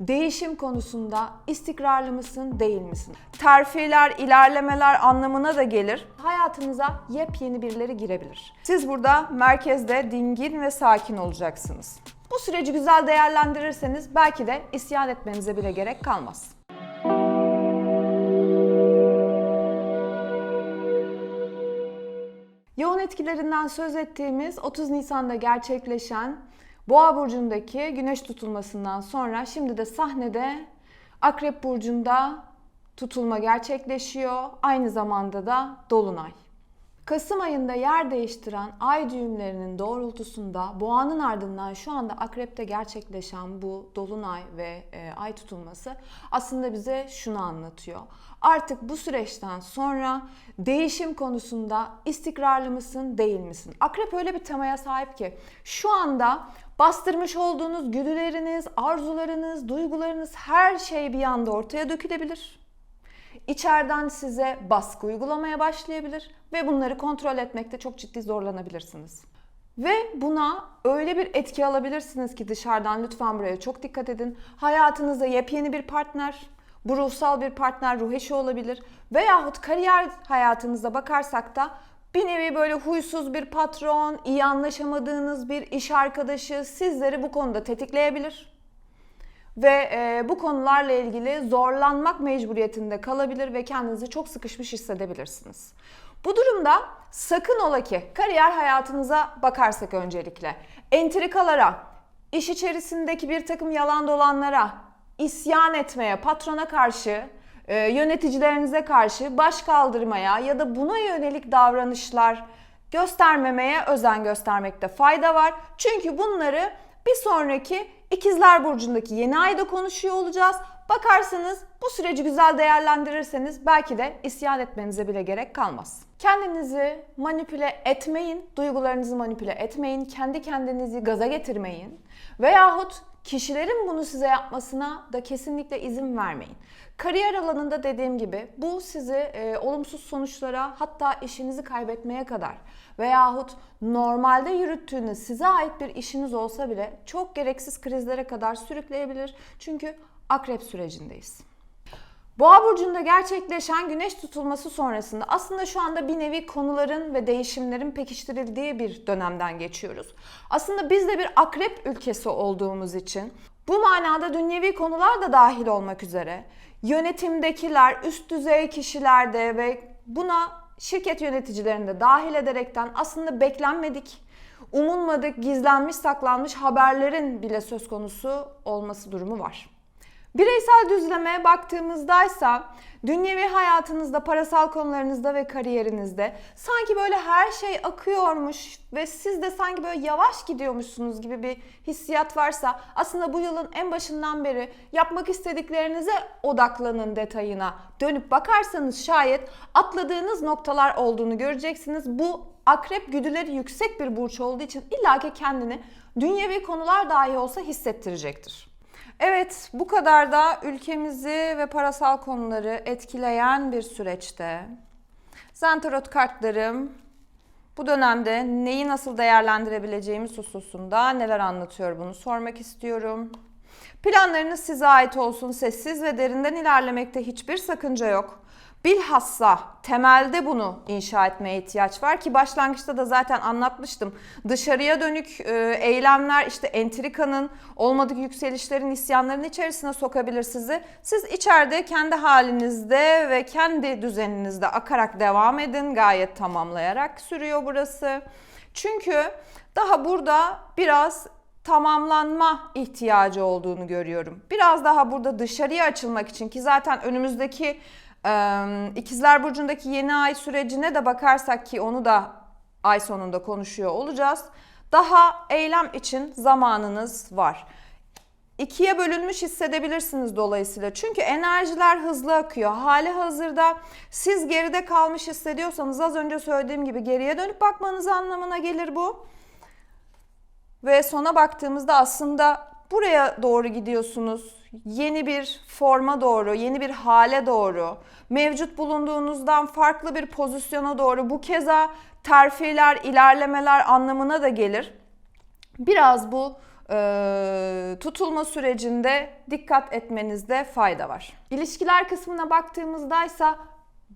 Değişim konusunda istikrarlı mısın, değil misin? Terfiler, ilerlemeler anlamına da gelir. Hayatınıza yepyeni birileri girebilir. Siz burada merkezde dingin ve sakin olacaksınız. Bu süreci güzel değerlendirirseniz belki de isyan etmenize bile gerek kalmaz. Yoğun etkilerinden söz ettiğimiz 30 Nisan'da gerçekleşen Boğa burcundaki güneş tutulmasından sonra şimdi de sahnede Akrep burcunda tutulma gerçekleşiyor. Aynı zamanda da dolunay. Kasım ayında yer değiştiren ay düğümlerinin doğrultusunda boğanın ardından şu anda akrepte gerçekleşen bu dolunay ve e, ay tutulması aslında bize şunu anlatıyor. Artık bu süreçten sonra değişim konusunda istikrarlı mısın, değil misin? Akrep öyle bir temaya sahip ki şu anda bastırmış olduğunuz güdüleriniz, arzularınız, duygularınız her şey bir anda ortaya dökülebilir. İçeriden size baskı uygulamaya başlayabilir ve bunları kontrol etmekte çok ciddi zorlanabilirsiniz. Ve buna öyle bir etki alabilirsiniz ki dışarıdan lütfen buraya çok dikkat edin. Hayatınıza yepyeni bir partner, bu ruhsal bir partner, ruh eşi olabilir. Veyahut kariyer hayatınıza bakarsak da bir nevi böyle huysuz bir patron, iyi anlaşamadığınız bir iş arkadaşı sizleri bu konuda tetikleyebilir ve e, bu konularla ilgili zorlanmak mecburiyetinde kalabilir ve kendinizi çok sıkışmış hissedebilirsiniz. Bu durumda sakın ola ki kariyer hayatınıza bakarsak öncelikle entrikalara, iş içerisindeki bir takım yalan dolanlara, isyan etmeye, patrona karşı, e, yöneticilerinize karşı baş kaldırmaya ya da buna yönelik davranışlar göstermemeye özen göstermekte fayda var. Çünkü bunları bir sonraki İkizler Burcu'ndaki yeni ayda konuşuyor olacağız. Bakarsanız bu süreci güzel değerlendirirseniz belki de isyan etmenize bile gerek kalmaz. Kendinizi manipüle etmeyin, duygularınızı manipüle etmeyin, kendi kendinizi gaza getirmeyin veyahut kişilerin bunu size yapmasına da kesinlikle izin vermeyin. Kariyer alanında dediğim gibi bu sizi e, olumsuz sonuçlara hatta işinizi kaybetmeye kadar veyahut normalde yürüttüğünüz size ait bir işiniz olsa bile çok gereksiz krizlere kadar sürükleyebilir. Çünkü akrep sürecindeyiz. Boğa burcunda gerçekleşen güneş tutulması sonrasında aslında şu anda bir nevi konuların ve değişimlerin pekiştirildiği bir dönemden geçiyoruz. Aslında biz de bir akrep ülkesi olduğumuz için bu manada dünyevi konular da dahil olmak üzere yönetimdekiler, üst düzey kişilerde ve buna şirket yöneticilerinde dahil ederekten aslında beklenmedik, umulmadık, gizlenmiş, saklanmış haberlerin bile söz konusu olması durumu var. Bireysel düzlemeye baktığımızdaysa dünyevi hayatınızda, parasal konularınızda ve kariyerinizde sanki böyle her şey akıyormuş ve siz de sanki böyle yavaş gidiyormuşsunuz gibi bir hissiyat varsa aslında bu yılın en başından beri yapmak istediklerinize odaklanın detayına. Dönüp bakarsanız şayet atladığınız noktalar olduğunu göreceksiniz. Bu akrep güdüleri yüksek bir burç olduğu için illaki kendini dünyevi konular dahi olsa hissettirecektir. Evet, bu kadar da ülkemizi ve parasal konuları etkileyen bir süreçte. Zentarot kartlarım bu dönemde neyi nasıl değerlendirebileceğimiz hususunda neler anlatıyor bunu sormak istiyorum. Planlarınız size ait olsun, sessiz ve derinden ilerlemekte hiçbir sakınca yok. Bilhassa temelde bunu inşa etmeye ihtiyaç var ki başlangıçta da zaten anlatmıştım. Dışarıya dönük e, eylemler işte entrikanın, olmadık yükselişlerin, isyanların içerisine sokabilir sizi. Siz içeride kendi halinizde ve kendi düzeninizde akarak devam edin gayet tamamlayarak sürüyor burası. Çünkü daha burada biraz tamamlanma ihtiyacı olduğunu görüyorum. Biraz daha burada dışarıya açılmak için ki zaten önümüzdeki İkizler Burcu'ndaki yeni ay sürecine de bakarsak ki onu da ay sonunda konuşuyor olacağız. Daha eylem için zamanınız var. İkiye bölünmüş hissedebilirsiniz dolayısıyla. Çünkü enerjiler hızlı akıyor. Hali hazırda siz geride kalmış hissediyorsanız az önce söylediğim gibi geriye dönüp bakmanız anlamına gelir bu. Ve sona baktığımızda aslında buraya doğru gidiyorsunuz. Yeni bir forma doğru, yeni bir hale doğru, mevcut bulunduğunuzdan farklı bir pozisyona doğru bu keza terfiler, ilerlemeler anlamına da gelir. Biraz bu e, tutulma sürecinde dikkat etmenizde fayda var. İlişkiler kısmına baktığımızda ise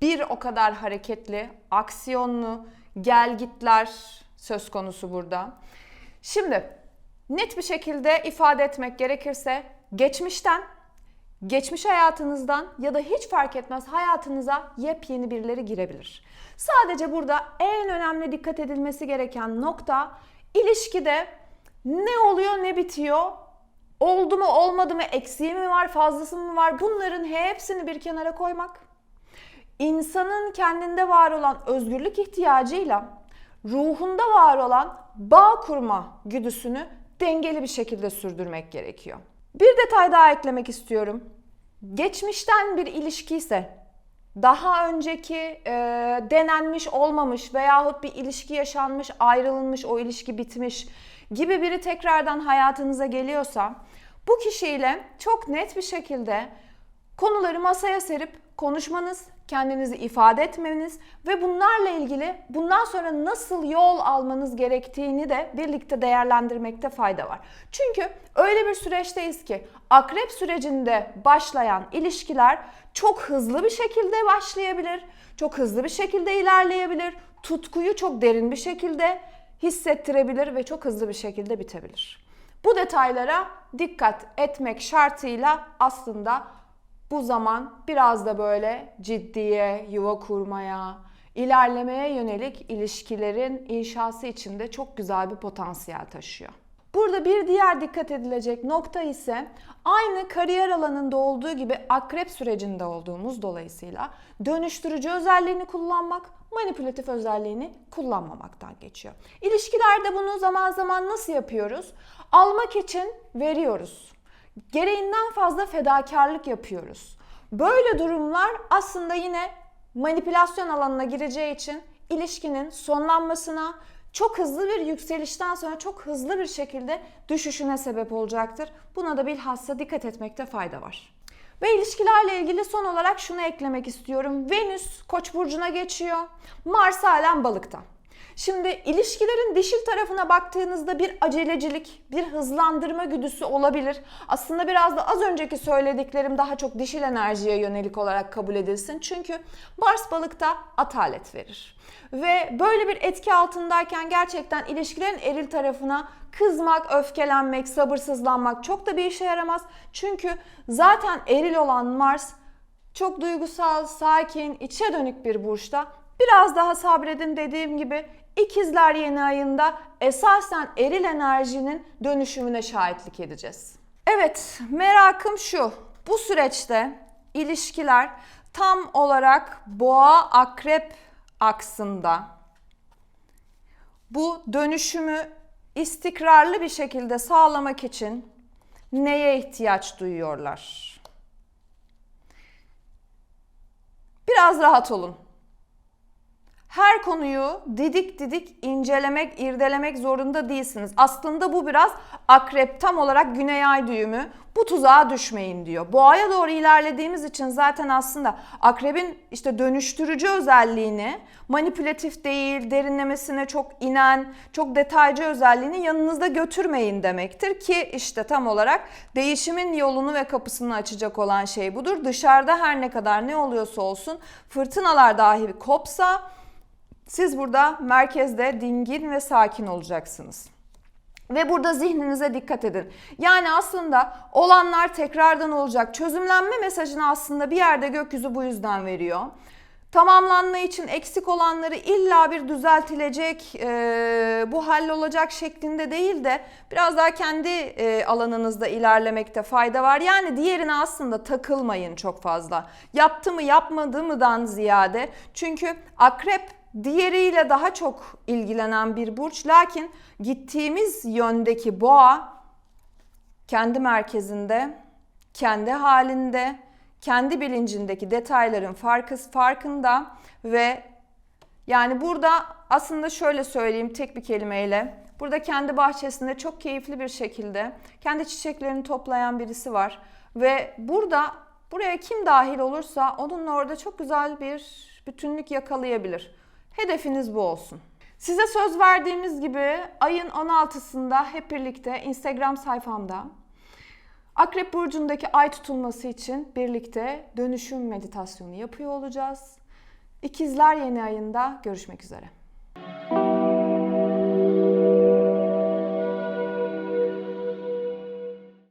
bir o kadar hareketli, aksiyonlu, gelgitler söz konusu burada. Şimdi net bir şekilde ifade etmek gerekirse geçmişten, geçmiş hayatınızdan ya da hiç fark etmez hayatınıza yepyeni birileri girebilir. Sadece burada en önemli dikkat edilmesi gereken nokta ilişkide ne oluyor ne bitiyor oldu mu olmadı mı eksiği mi var fazlası mı var bunların hepsini bir kenara koymak. İnsanın kendinde var olan özgürlük ihtiyacıyla ruhunda var olan bağ kurma güdüsünü dengeli bir şekilde sürdürmek gerekiyor. Bir detay daha eklemek istiyorum. Geçmişten bir ilişki ise daha önceki e, denenmiş olmamış veyahut bir ilişki yaşanmış, ayrılmış, o ilişki bitmiş gibi biri tekrardan hayatınıza geliyorsa bu kişiyle çok net bir şekilde konuları masaya serip konuşmanız, kendinizi ifade etmeniz ve bunlarla ilgili bundan sonra nasıl yol almanız gerektiğini de birlikte değerlendirmekte fayda var. Çünkü öyle bir süreçteyiz ki akrep sürecinde başlayan ilişkiler çok hızlı bir şekilde başlayabilir, çok hızlı bir şekilde ilerleyebilir, tutkuyu çok derin bir şekilde hissettirebilir ve çok hızlı bir şekilde bitebilir. Bu detaylara dikkat etmek şartıyla aslında bu zaman biraz da böyle ciddiye, yuva kurmaya, ilerlemeye yönelik ilişkilerin inşası için de çok güzel bir potansiyel taşıyor. Burada bir diğer dikkat edilecek nokta ise aynı kariyer alanında olduğu gibi akrep sürecinde olduğumuz dolayısıyla dönüştürücü özelliğini kullanmak, manipülatif özelliğini kullanmamaktan geçiyor. İlişkilerde bunu zaman zaman nasıl yapıyoruz? Almak için veriyoruz. Gereğinden fazla fedakarlık yapıyoruz. Böyle durumlar aslında yine manipülasyon alanına gireceği için ilişkinin sonlanmasına, çok hızlı bir yükselişten sonra çok hızlı bir şekilde düşüşüne sebep olacaktır. Buna da bilhassa dikkat etmekte fayda var. Ve ilişkilerle ilgili son olarak şunu eklemek istiyorum. Venüs Koç burcuna geçiyor. Mars halen balıkta. Şimdi ilişkilerin dişil tarafına baktığınızda bir acelecilik, bir hızlandırma güdüsü olabilir. Aslında biraz da az önceki söylediklerim daha çok dişil enerjiye yönelik olarak kabul edilsin. Çünkü Mars balıkta atalet verir. Ve böyle bir etki altındayken gerçekten ilişkilerin eril tarafına kızmak, öfkelenmek, sabırsızlanmak çok da bir işe yaramaz. Çünkü zaten eril olan Mars çok duygusal, sakin, içe dönük bir burçta. Biraz daha sabredin dediğim gibi İkizler yeni ayında esasen eril enerjinin dönüşümüne şahitlik edeceğiz. Evet, merakım şu. Bu süreçte ilişkiler tam olarak boğa akrep aksında bu dönüşümü istikrarlı bir şekilde sağlamak için neye ihtiyaç duyuyorlar? Biraz rahat olun her konuyu didik didik incelemek, irdelemek zorunda değilsiniz. Aslında bu biraz akrep tam olarak güney ay düğümü. Bu tuzağa düşmeyin diyor. Boğaya doğru ilerlediğimiz için zaten aslında akrebin işte dönüştürücü özelliğini, manipülatif değil, derinlemesine çok inen, çok detaycı özelliğini yanınızda götürmeyin demektir ki işte tam olarak değişimin yolunu ve kapısını açacak olan şey budur. Dışarıda her ne kadar ne oluyorsa olsun fırtınalar dahi kopsa siz burada merkezde dingin ve sakin olacaksınız. Ve burada zihninize dikkat edin. Yani aslında olanlar tekrardan olacak. Çözümlenme mesajını aslında bir yerde gökyüzü bu yüzden veriyor. Tamamlanma için eksik olanları illa bir düzeltilecek, e, bu hallolacak şeklinde değil de biraz daha kendi e, alanınızda ilerlemekte fayda var. Yani diğerine aslında takılmayın çok fazla. Yaptı mı yapmadı mıdan ziyade. Çünkü akrep diğeriyle daha çok ilgilenen bir burç. Lakin gittiğimiz yöndeki boğa kendi merkezinde, kendi halinde, kendi bilincindeki detayların farkı, farkında ve yani burada aslında şöyle söyleyeyim tek bir kelimeyle. Burada kendi bahçesinde çok keyifli bir şekilde kendi çiçeklerini toplayan birisi var. Ve burada buraya kim dahil olursa onunla orada çok güzel bir bütünlük yakalayabilir. Hedefiniz bu olsun. Size söz verdiğimiz gibi ayın 16'sında hep birlikte Instagram sayfamda Akrep burcundaki ay tutulması için birlikte dönüşüm meditasyonu yapıyor olacağız. İkizler yeni ayında görüşmek üzere.